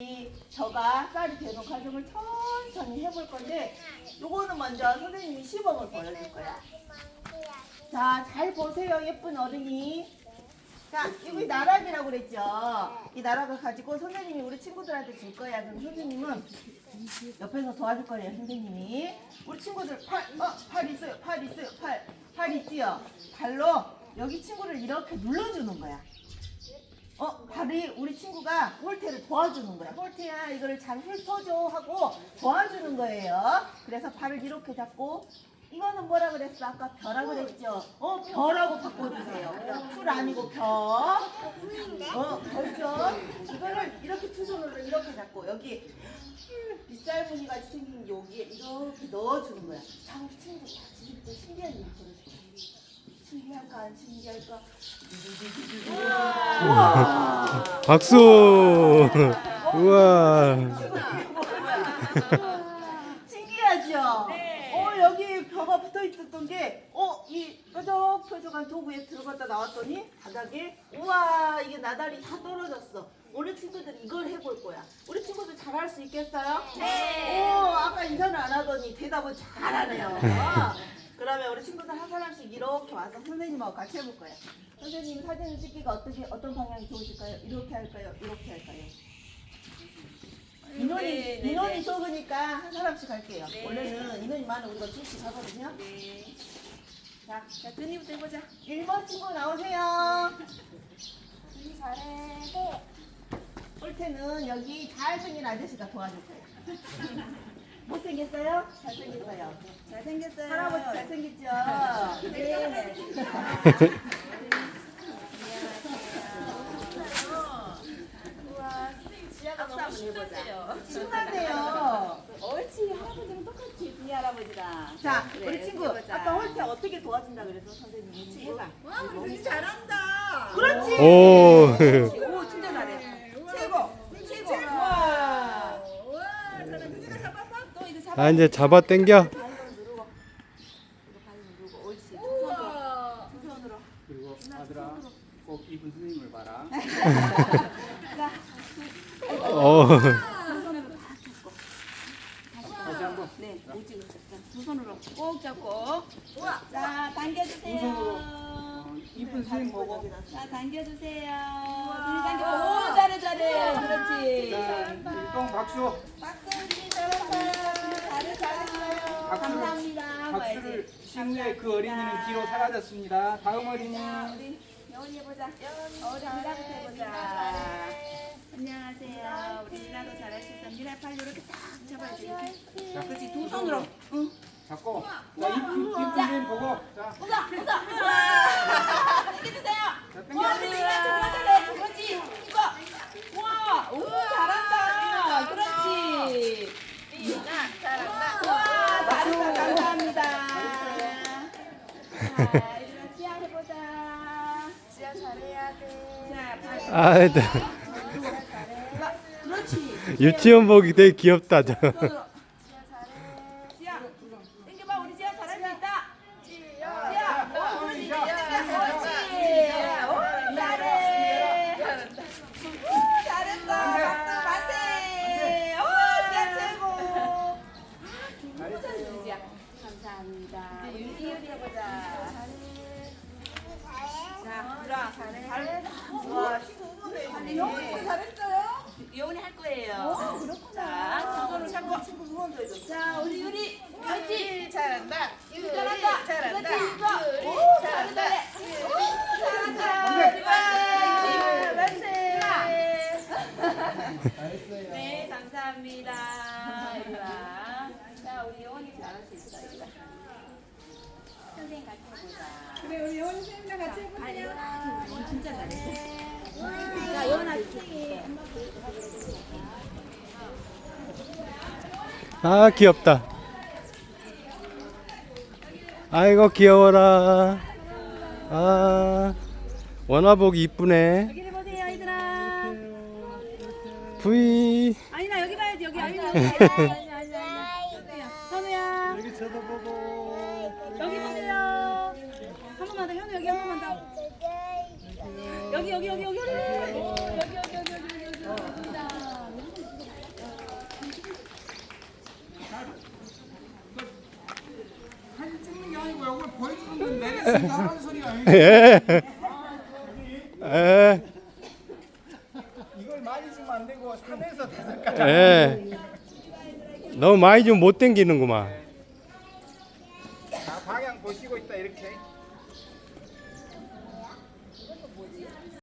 이 저가 쌀이 되는 과정을 천천히 해볼 건데 요거는 먼저 선생님이 시범을 보여줄 거야. 자, 잘 보세요, 예쁜 어른이. 자, 이거 나락이라고 그랬죠? 이 나락을 가지고 선생님이 우리 친구들한테 줄 거야. 그럼 선생님은 옆에서 도와줄 거예요, 선생님이. 우리 친구들 팔, 어, 팔 있어요, 팔 있어요, 팔, 팔 있지요? 발로 여기 친구를 이렇게 눌러주는 거야. 어, 발이 우리 친구가 홀태를 도와주는 거야. 홀태야, 이거를 잘 훑어줘 하고 도와주는 거예요. 그래서 발을 이렇게 잡고 이거는 뭐라 그랬어? 아까 벼라 그랬죠? 어, 벼라고 바꿔주세요. 풀 아니고 벼. 어, 벌죠? 이거를 이렇게 두 손으로 이렇게 잡고 여기 빗살무늬 같이 생긴 여기에 이렇게 넣어주는 거야. 자, 우리 친구들 다 지금 또 신기한 일 보여줄게. 신기할까? 우와! 박수! 우와. 신기하죠? 어, 여기 벼가 붙어 있었던 게, 어, 이 뾰족뾰족한 도구에 들어갔다 나왔더니 바닥에, 우와, 이게 나달이 다 떨어졌어. 오늘 친구들 이걸 해볼 거야. 우리 친구들 잘할 수 있겠어요? 네. 오, 아까 인사를 안 하더니 대답은 잘하네요. 그러면 우리 친구들 한 사람씩 이렇게 와서 선생님하고 같이 해볼 거예요. 선생님 사진을 찍기가 어떻게 어떤 방향이 좋으실까요? 이렇게 할까요? 이렇게 할까요? 인원이 네, 네, 인원이 네. 적으니까 한 사람씩 할게요. 네. 원래는 인원이 많으면 우리가 둘씩 하거든요. 네. 자, 자, 끈이부터 해보자. 1번 친구 나오세요. 잘해. 홀태는 여기 잘생긴 아저씨가 도와줄 거예요. 못생겼어요? 잘생겼어요. 잘생겼어요. 할아버지 잘생겼죠? 네. 우와, 선생님 지아가 너무 신나네요. 신나네요. 옳지, 할아버지랑 똑같이, 이 할아버지랑. 자, 그래, 우리 친구 해보자. 아까 홀태 어떻게 도와준다 그래서 선생님이 친구 해봐. 와, 선생님 잘한다. 그렇지. 오. 오, 진짜 잘해. 최고. 최고. 와. 우와, 잘해. 선생님 잡았어? 또 이거 잡 아. 아, 이제 잡아 당겨. 그리고 아들아 꼭 이쁜 선생님을 봐라. 어. 다 잡고. 다시 한번. 네, 못 찍었어. 자, 두 손으로. 꼭 잡고. 우와. 자, 두 당겨주세요. 어, 이쁜 선생님 보고. 자, 당겨주세요. 눈 당겨. 오, 잘해, 잘해. 그렇지. 자, 일동. 박수, 잘한다. 잘해, 잘했어요. 박수를- 감사합니다. 박수를 신우의 그 어린이는 뒤로 사라졌습니다. 다음 어린이. 자, 우리 여운이 해보자. 어리 미라부터 해보자. 안녕하세요. 우리 미라도 잘할 수 있어. 미라 팔 이렇게 딱 잡아야 돼. 자, 그렇지, 두 손으로. 응. 잡고. 자, 선생님 보고. 자, 보자, 보자. 와. 당겨주세요. 자, 와, 미라 정말 잘해. 그렇지. 이거. 와, 오, 잘한다. 그렇지. 미나 잘한다. 와, 잘한다. 감사합니다. 자, 아, 나 그렇지. 유치원복이 되게 귀엽다, 저. 오, 잘해. 오, 잘했어. 박수 만세. 오, 지아 최고. 잘했어요. 지아. 감사합니다. 이제 윤이율이 해보자. 자, 유라. 잘해. 와, 친구 응원해. 여운이도 잘했어요. 여운이 할 거예요. 오, 그렇구나. 자, 두 손을 잡고. 친구 응원도 해줘. 자, 우리 유리. 잘한다. 잘한다. 잘한다. 유리, 잘한다. 잘한다. 잘했어요. 네, 감사합니다. 유라. 자, 우리 여운이 잘할 수 있어. 유라. 선생님 같이 해보자. 그래 우리 여원 선생님이랑 같이 해보세요. 아, 진짜 잘해. 자, 여운아 줄게. 아, 귀엽다. 아이고, 귀여워라. 아, 원화복 이쁘네. 여기를 보세요, 얘들아. 부이. 아니나 여기 봐야지 여기 아니 여기. 현우야 여기 쳐다보고. 여기 여기 여기 여기 여기 여기 여기 여기 여기 여기 여기입니다. 사진 찍는 게 아니고 얼굴 보여주는 건 내내 하는 소리가 아니고 예. 예. 이걸 많이 주면 안 되고 산에서 다섯 가지 예. 너무 많이 좀 못 당기는구만.